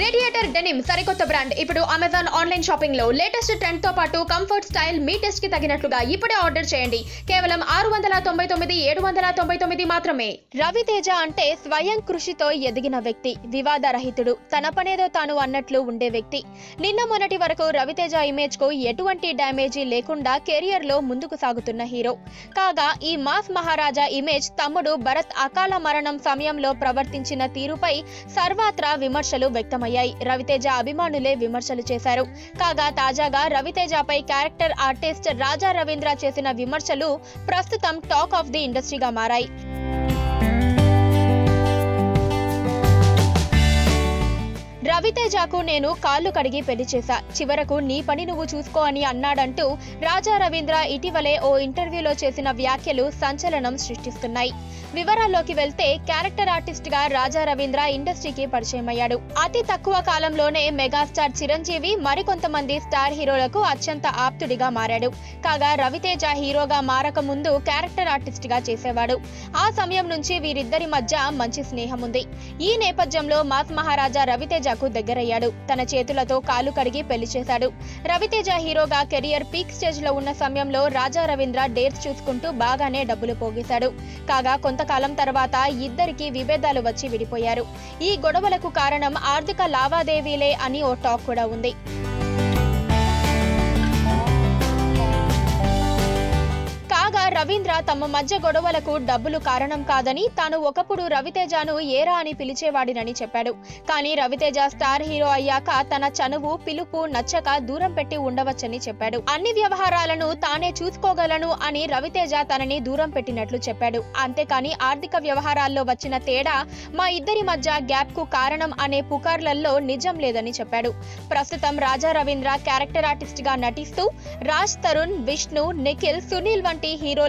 Radiator denim సరికొత్త brand ఇప్పుడు Amazon online షాపింగ్లో లేటెస్ట్ ట్రెండ్తో పాటు కంఫర్ట్ స్టైల్ మీ టెస్ట్కి తగినట్లుగా ఇప్పుడే ఆర్డర్ చేయండి. కేవలం ఆరు వందల తొంభై తొమ్మిది ఏడు వందల తొంభై తొమ్మిది మాత్రమే. రవితేజ అంటే స్వయం కృషితో ఎదిగిన వ్యక్తి వివాదరహితుడు. తన పనేదో తాను అన్నట్లు ఉండే వ్యక్తి. నిన్న మొన్నటి వరకు రవితేజ ఇమేజ్కు ఎటువంటి డ్యామేజీ లేకుండా కెరియర్లో ముందుకు సాగుతున్న హీరో కాగా ఈ మాస్ మహారాజా ఇమేజ్ తమ్ముడు భరత్ అకాల మరణం సమయంలో ప్రవర్తించిన తీరుపై సర్వత్రా విమర్శలు వ్యక్తం వ్యక్తమయ్యాయి రవితేజ అభిమానులే విమర్శలు చేశారు. కాగా తాజాగా రవితేజపై క్యారెక్టర్ ఆర్టిస్ట్ రాజా రవీంద్ర చేసిన విమర్శలు ప్రస్తుతం టాక్ ఆఫ్ ది ఇండస్ట్రీగా మారాయి. రవితేజకు నేను కాళ్ళు కడిగి పెళ్ళి చేశా. చివరకు నీ పని నువ్వు చూసుకో అని అన్నాడంటూ రాజా రవీంద్ర ఇటీవలే ఓ ఇంటర్వ్యూలో చేసిన వ్యాఖ్యలు సంచలనం సృష్టిస్తున్నాయి. వివరాల్లోకి వెళ్తే క్యారెక్టర్ ఆర్టిస్ట్గా రాజా రవీంద్ర ఇండస్ట్రీకి పరిచయం అయ్యాడు అతి తక్కువ కాలంలోనే మెగాస్టార్ చిరంజీవి మరికొంతమంది స్టార్ హీరోలకు అత్యంత ఆప్తుడిగా మారాడు. కాగా రవితేజ హీరోగా మారక ముందు క్యారెక్టర్ ఆర్టిస్ట్గా చేసేవాడు. ఆ సమయం నుంచి వీరిద్దరి మధ్య మంచి స్నేహం ఉంది ఈ నేపథ్యంలో మాస్ మహారాజా రవితేజకు దగ్గరయ్యాడు. తన చేతులతో కాలు కడిగి పెళ్ళి చేశాడు. రవితేజ హీరోగా కెరియర్ పీక్ స్టేజ్లో ఉన్న సమయంలో రాజా రవీంద్ర డేట్స్ చూసుకుంటూ బాగానే డబ్బులు పోగేశాడు. కాగా కొంతకాలం తర్వాత ఇద్దరికి విభేదాలు వచ్చి విడిపోయారు. ఈ గొడవలకు కారణం ఆర్థిక లావాదేవీలే అని ఓ టాక్ కూడా ఉంది. రవీంద్ర తమ మధ్య గొడవలకు డబ్బులు కారణం కాదని తాను ఒకప్పుడు రవితేజను ఏరా అని పిలిచేవాడినని చెప్పాడు. కానీ రవితేజ స్టార్ హీరో అయ్యాక తన చనువు పిలుపు నచ్చక దూరం పెట్టి ఉండవచ్చని చెప్పాడు. అన్ని వ్యవహారాలను తానే చూసుకోగలను అని రవితేజ తనని దూరం పెట్టినట్లు చెప్పాడు. అంతేకాని ఆర్థిక వ్యవహారాల్లో వచ్చిన తేడా మా ఇద్దరి మధ్య గ్యాప్కు కారణం అనే పుకార్లలో నిజం లేదని చెప్పాడు. ప్రస్తుతం రాజా రవీంద్ర క్యారెక్టర్ ఆర్టిస్ట్గా నటిస్తూ రాజ్ తరుణ్ విష్ణు నిఖిల్ సునీల్ వంటి హీరోల